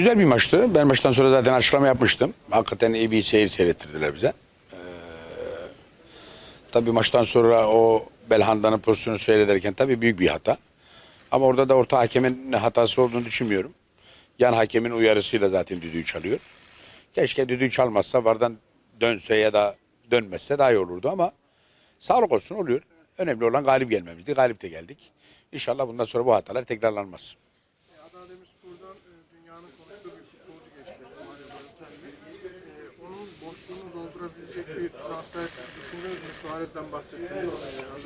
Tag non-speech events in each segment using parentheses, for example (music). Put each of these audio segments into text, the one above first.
Güzel bir maçtı. Ben maçtan sonra zaten açıklama yapmıştım. Hakikaten iyi bir seyir seyrettirdiler bize. Ee, tabii maçtan sonra o Belhanda'nın pozisyonu seyrederken tabii büyük bir hata. Ama orada da orta hakemin hatası olduğunu düşünmüyorum. Yan hakemin uyarısıyla zaten düdüğü çalıyor. Keşke düdüğü çalmazsa vardan dönse ya da dönmezse daha iyi olurdu ama sağlık olsun oluyor. Önemli olan galip gelmemizdi. Galip de geldik. İnşallah bundan sonra bu hatalar tekrarlanmaz. Adana Demirspor'dan e, dünyanın konuştuğu bir futbolcu geçti. Mario Balotelli. E, onun boşluğunu doldurabilecek bir transfer düşündünüz mü? Suarez'den bahsettiniz.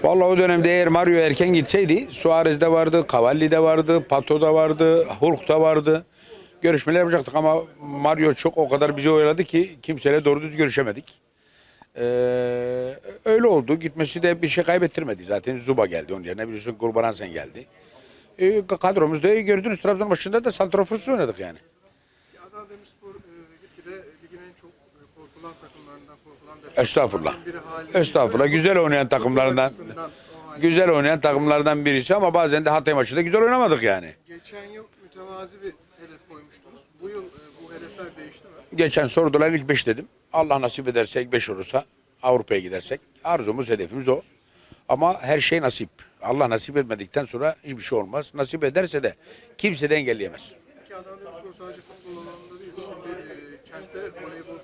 Vallahi o dönemde eğer Mario erken gitseydi Suarez de vardı, Cavalli de vardı, Pato da vardı, Hulk da vardı. Görüşmeler yapacaktık ama Mario çok o kadar bizi oyaladı ki kimseyle doğru düz görüşemedik. Ee, öyle oldu. Gitmesi de bir şey kaybettirmedi. Zaten Zuba geldi onun yerine. Biliyorsun Gurbaran sen geldi. Ee, kadromuzda iyi gördünüz. Trabzon başında da santraforsuz oynadık yani. Adana Demirspor e, gitgide ligin en çok e, korkulan takımlarından, korkulan deplasmanlardan Estağfurullah. Estağfurullah. Güzel oynayan hale- Güzel oynayan takımlardan birisi ama bazen de Hatay maçında güzel oynamadık yani. Geçen yıl mütevazi bir hedef koymuştunuz. Bu yıl e, bu hedefler değişti mi? Geçen sordular ilk 5 dedim. Allah nasip ederse ilk 5 olursa Avrupa'ya gidersek arzumuz hedefimiz o. Ama her şey nasip. Allah nasip etmedikten sonra hiçbir şey olmaz. Nasip ederse de kimse de engelleyemez. Peki Adana Demirspor sadece futbol alanında değil, şimdi e, kentte voleybol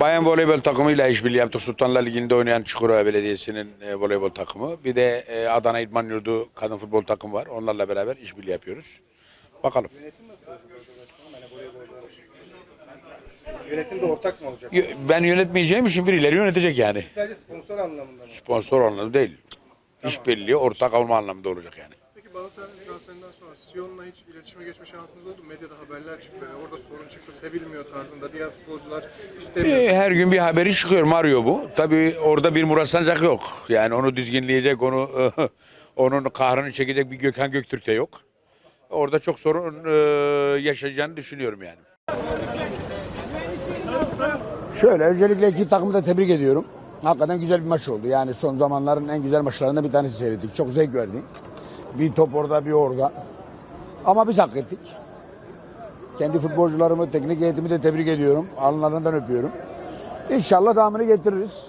Bayan voleybol takımıyla işbirliği yaptık. Sultanlar Ligi'nde oynayan Çukurova Belediyesi'nin e, voleybol takımı. Bir de e, Adana İdman Yurdu kadın futbol takımı var. Onlarla beraber işbirliği yapıyoruz. Bakalım. Yönetim de ortak mı olacak? Ben yönetmeyeceğim için birileri yönetecek yani. Sadece sponsor anlamında mı? Sponsor anlamında değil. İşbirliği ortak olma anlamında olacak yani. Balotelli transferinden sonra Sion'la hiç iletişime geçme şansınız oldu mu? Medyada haberler çıktı. Orada sorun çıktı, sevilmiyor tarzında. Diğer futbolcular istemiyor. E, Her gün bir haberi çıkıyor Mario bu. Tabii orada bir Murat Sancak yok. Yani onu dizginleyecek, onu (laughs) onun kahrını çekecek bir Gökhan Göktürk de yok. Orada çok sorun e, yaşayacağını düşünüyorum yani. Şöyle öncelikle iki takımı da tebrik ediyorum. Hakikaten güzel bir maç oldu. Yani son zamanların en güzel maçlarından bir tanesi seyrettik. Çok zevk verdi. Bir top orada bir orada. Ama biz hak ettik. Kendi futbolcularımı, teknik heyetimi de tebrik ediyorum. Alınlarından öpüyorum. İnşallah devamını getiririz.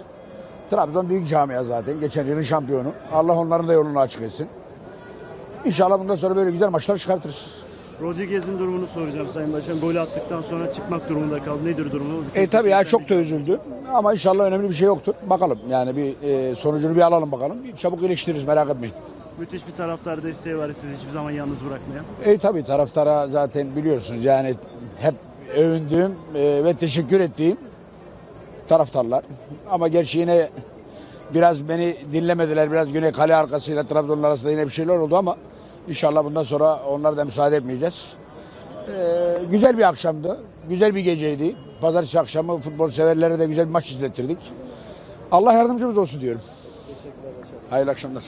Trabzon büyük camia zaten. Geçen yılın şampiyonu. Allah onların da yolunu açık etsin. İnşallah bundan sonra böyle güzel maçlar çıkartırız. Rodriguez'in durumunu soracağım Sayın Başkan. Golü attıktan sonra çıkmak durumunda kaldı. Nedir durumu? E tabii ya çok da üzüldü. Ama inşallah önemli bir şey yoktur. Bakalım yani bir e, sonucunu bir alalım bakalım. Bir çabuk iyileştiririz merak etmeyin. Müthiş bir taraftar desteği var sizi hiçbir zaman yalnız bırakmayan. E tabii taraftara zaten biliyorsunuz yani hep övündüğüm e, ve teşekkür ettiğim taraftarlar. Ama gerçi yine biraz beni dinlemediler. Biraz yine kale arkasıyla Trabzon'un arasında yine bir şeyler oldu ama inşallah bundan sonra onlara da müsaade etmeyeceğiz. E, güzel bir akşamdı. Güzel bir geceydi. Pazartesi akşamı futbol severlere de güzel bir maç izlettirdik. Allah yardımcımız olsun diyorum. Hayırlı akşamlar.